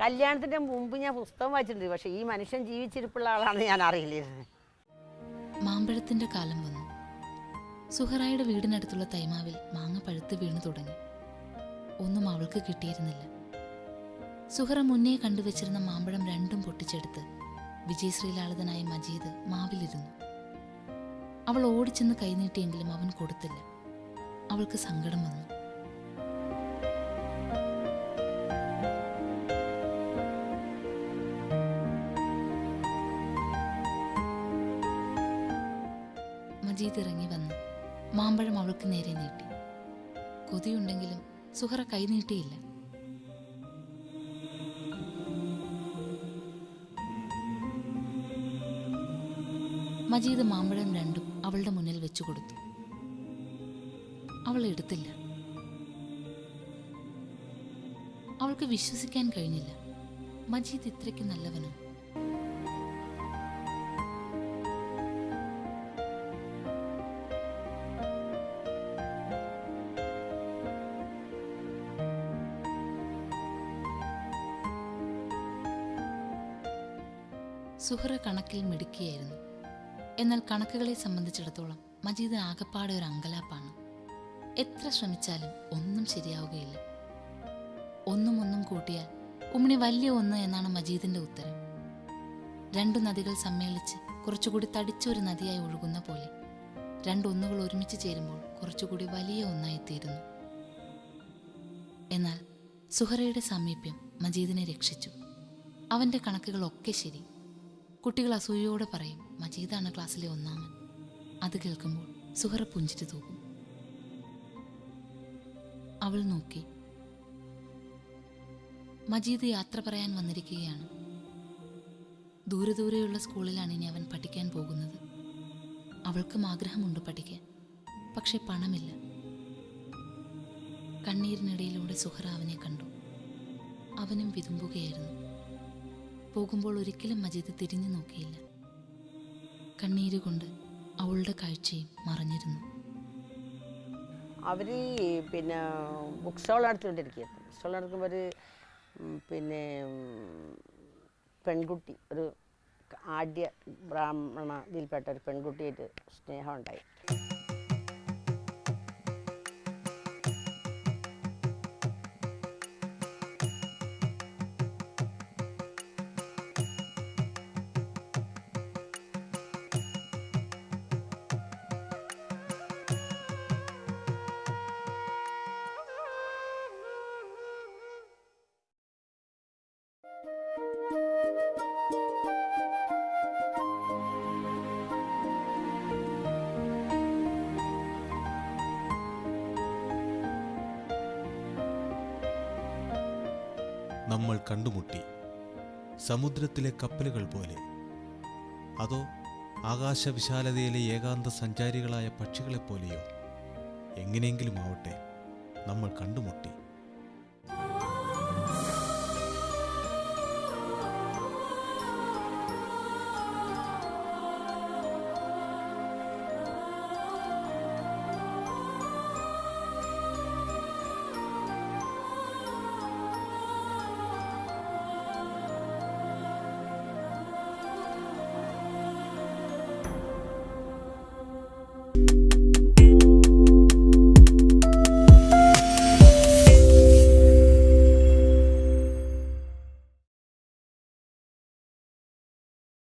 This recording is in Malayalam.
കല്യാണത്തിന്റെ മുമ്പ് ഞാൻ പുസ്തകം വായിച്ചിട്ടുണ്ട്. പക്ഷെ ഈ മനുഷ്യൻ ജീവിച്ചിരിപ്പുള്ള ആളാണെന്ന് ഞാൻ അറിയില്ലായിരുന്നു മാമ്പഴത്തിന്റെ കാലം വന്നു. സുഹറായുടെ വീടിനടുത്തുള്ള തൈമാവിൽ മാങ്ങ പഴുത്ത് വീണു തുടങ്ങി. ഒന്നും അവൾക്ക് കിട്ടിയിരുന്നില്ല. സുഹറ മുന്നേ കണ്ടുവച്ചിരുന്ന മാമ്പഴം രണ്ടും പൊട്ടിച്ചെടുത്ത് വിജയശ്രീലാളിതനായ മജീദ് മാവിലിരുന്നു. അവൾ ഓടിച്ചെന്ന് കൈനീട്ടിയെങ്കിലും അവൻ കൊടുത്തില്ല. അവൾക്ക് സങ്കടം വന്നു. മജീദ് ഇറങ്ങി വന്ന്. മാമ്പഴം അവൾക്ക് നേരെ നീട്ടി. കൊതിയുണ്ടെങ്കിലും സുഹറ കൈനീട്ടിയില്ല മജീദ് മാമ്പഴം രണ്ടും അവളുടെ മുന്നിൽ വെച്ചു കൊടുത്തു. അവൾ എടുത്തില്ല. അവൾക്ക് വിശ്വസിക്കാൻ കഴിഞ്ഞില്ല. മജീദ് ഇത്രയ്ക്ക് നല്ലവനോ? സുഹറ കണക്കിൽ മിടുക്കിയായിരുന്നു. എന്നാൽ കണക്കുകളെ സംബന്ധിച്ചിടത്തോളം മജീദ് ആകപ്പാടെ ഒരു അങ്കലാപ്പാണ്. എത്ര ശ്രമിച്ചാലും ഒന്നും ശരിയാവുകയില്ല. ഒന്നും ഒന്നും കൂട്ടിയാൽ ഉമ്മിണി വലിയ ഒന്ന് എന്നാണ് മജീദിന്റെ ഉത്തരം. രണ്ടു നദികൾ സമ്മേളിച്ച് കുറച്ചുകൂടി തടിച്ചൊരു നദിയായി ഒഴുകുന്ന പോലെ രണ്ടൊന്നുകൾ ഒരുമിച്ച് ചേരുമ്പോൾ കുറച്ചുകൂടി വലിയ ഒന്നായിത്തീരുന്നു. എന്നാൽ സുഹറയുടെ സാമീപ്യം മജീദിനെ രക്ഷിച്ചു. അവന്റെ കണക്കുകളൊക്കെ ശരി. കുട്ടികൾ അസൂയയോടെ പറയും മജീദാണ് ക്ലാസ്സിലെ ഒന്നാമൻ. അത് കേൾക്കുമ്പോൾ സുഹറ പുഞ്ചിട്ട് തൂക്കും. അവൾ നോക്കി. മജീദ് യാത്ര പറയാൻ വന്നിരിക്കുകയാണ്. ദൂരെ ദൂരെയുള്ള സ്കൂളിലാണ് ഇനി അവൻ പഠിക്കാൻ പോകുന്നത്. അവൾക്കും ആഗ്രഹമുണ്ട് പഠിക്കാൻ പക്ഷെ പണമില്ല. കണ്ണീരിനിടയിലൂടെ സുഹറ അവനെ കണ്ടു. അവനും വിതുമ്പുകയായിരുന്നു. പോകുമ്പോൾ ഒരിക്കലും മജീദ് തിരിഞ്ഞു നോക്കിയില്ല. കണ്ണീരുകൊണ്ട് അവളുടെ കാഴ്ചയും മറഞ്ഞിരുന്നു. അവർ പിന്നെ ബുക്ക് സ്റ്റോൾ നടത്തിക്കൊണ്ടിരിക്കുകയായിരുന്നു ബുക്ക് സ്റ്റോൾ ഒരു പിന്നെ പെൺകുട്ടി ഒരു ആദ്യ ബ്രാഹ്മണ ഇതിൽപ്പെട്ട ഒരു പെൺകുട്ടിയായിട്ട് സ്നേഹം നമ്മൾ കണ്ടുമുട്ടി. സമുദ്രത്തിലെ കപ്പലുകൾ പോലെ. അതോ ആകാശവിശാലതയിലെ ഏകാന്ത സഞ്ചാരികളായ പക്ഷികളെപ്പോലെയോ എങ്ങനെയെങ്കിലും ആവട്ടെ. നമ്മൾ കണ്ടുമുട്ടി. you